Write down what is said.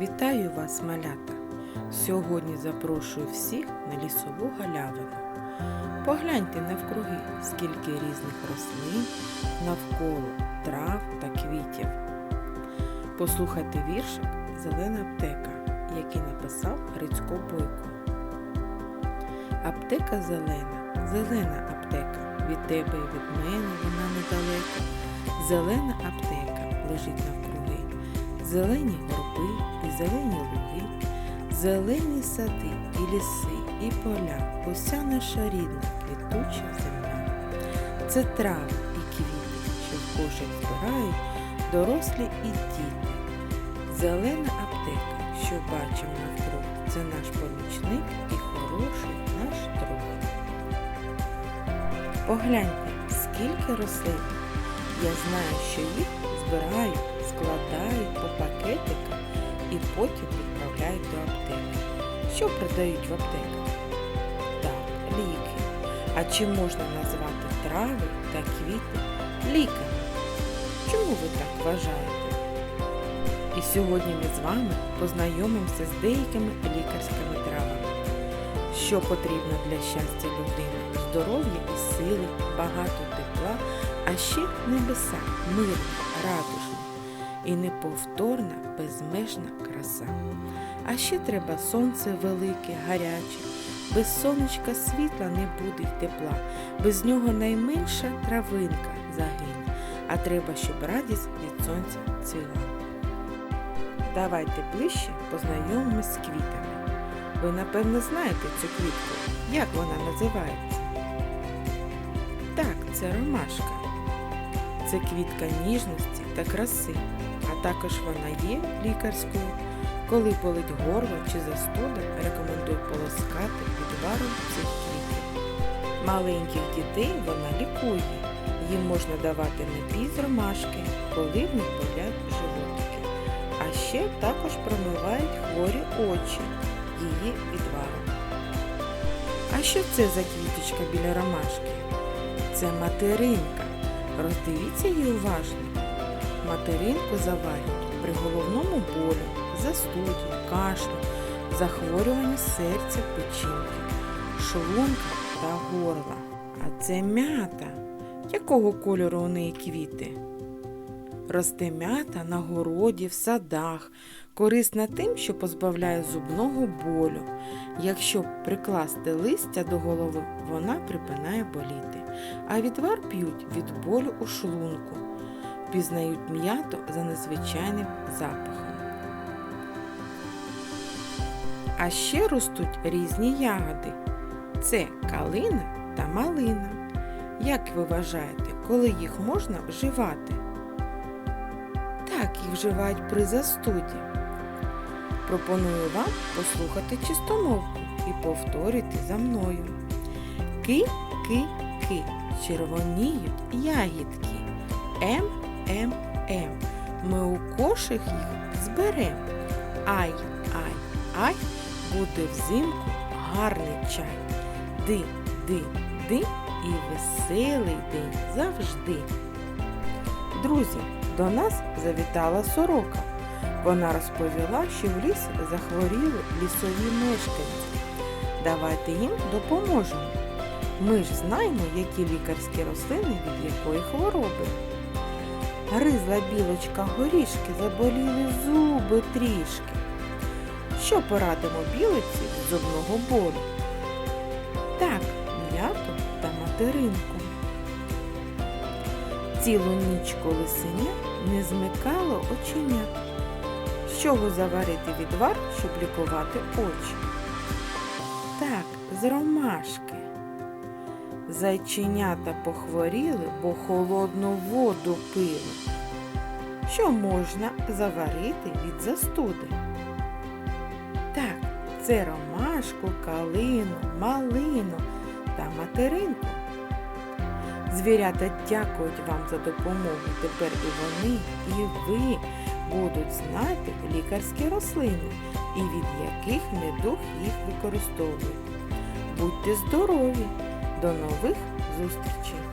Вітаю вас, малята! Сьогодні запрошую всіх на лісову галявину. Погляньте навкруги, скільки різних рослин навколо трав та квітів. Послухайте віршик Зелена аптека, який написав Грицько Бойко. Аптека зелена, зелена аптека. Від тебе і від мене вона недалеко. Зелена аптека лежить навкруги. Зелені горби і зелені луги, зелені сади і ліси, і поля, уся наша рідна квітуча земля. Це трави і квіти, що в кошик збирають дорослі і діти. Зелена аптека, що бачимо навкруг, це наш помічник і хороший наш друг. Погляньте, скільки рослин. Я знаю, що їх збирають, складають по пакетиках і потім відправляють до аптеки. Що продають в аптеках? Так, ліки. А чи можна назвати трави та квіти ліками? Чому ви так вважаєте? І сьогодні ми з вами познайомимося з деякими лікарськими травами. Що потрібно для щастя людини? Здоров'я і сили, багато тепла, а ще небеса, мирна, радужна і неповторна, безмежна краса. А ще треба сонце велике, гаряче. Без сонечка світла не буде й тепла, без нього найменша травинка загине, а треба, щоб радість від сонця цвіла. Давайте ближче познайомимось з квітами. Ви, напевно, знаєте цю квітку. Як вона називається? Так, це ромашка. Це квітка ніжності та краси, також вона є лікарською. Коли болить горло чи застуда, рекомендую полоскати відваром цих квітів. Маленьких дітей вона лікує. Їм можна давати напій з ромашки, коли в них болять животики. А ще також промивають хворі очі її відваром. А що це за квіточка біля ромашки? Це материнка. Роздивіться її уважно. Материнку заварюють при головному болю, застуді, кашлю, захворюванні серця, печінки, шлунка та горла. А це м'ята. Якого кольору у неї квіти? Росте м'ята на городі, в садах, корисна тим, що позбавляє зубного болю. Якщо прикласти листя до голови, вона припинає боліти, а відвар п'ють від болю у шлунку. Пізнають м'яту за незвичайним запахом. А ще ростуть різні ягоди. Це калина та малина. Як ви вважаєте, коли їх можна вживати? Так, їх вживають при застуді. Пропоную вам послухати чистомовку і повторити за мною. Ки-ки-ки, червоніють ягідки. Ем, ем. Ми у кошик їх зберем. Ай, ай, ай, буде взимку гарний чай. Ди, ди, ди і веселий день завжди. Друзі, до нас завітала сорока. Вона розповіла, що в ліс захворіли лісові мешканці. Давайте їм допоможемо. Ми ж знаємо, які лікарські рослини від якої хвороби. Гризла білочка горішки, заболіли зуби трішки. Що порадимо білиці від зубного болю? Так, м'яту та материнку. Цілу ніч лисеня не змикало оченят. З чого заварити відвар, щоб лікувати очі? Так, з ромашки. Зайченята похворіли, бо холодну воду пили. Що можна заварити від застуди? Так, це ромашку, калину, малину та материнку. Звірята дякують вам за допомогу. Тепер і вони, і ви будуть знати лікарські рослини і від яких недуг їх використовують. Будьте здорові! До нових зустрічей!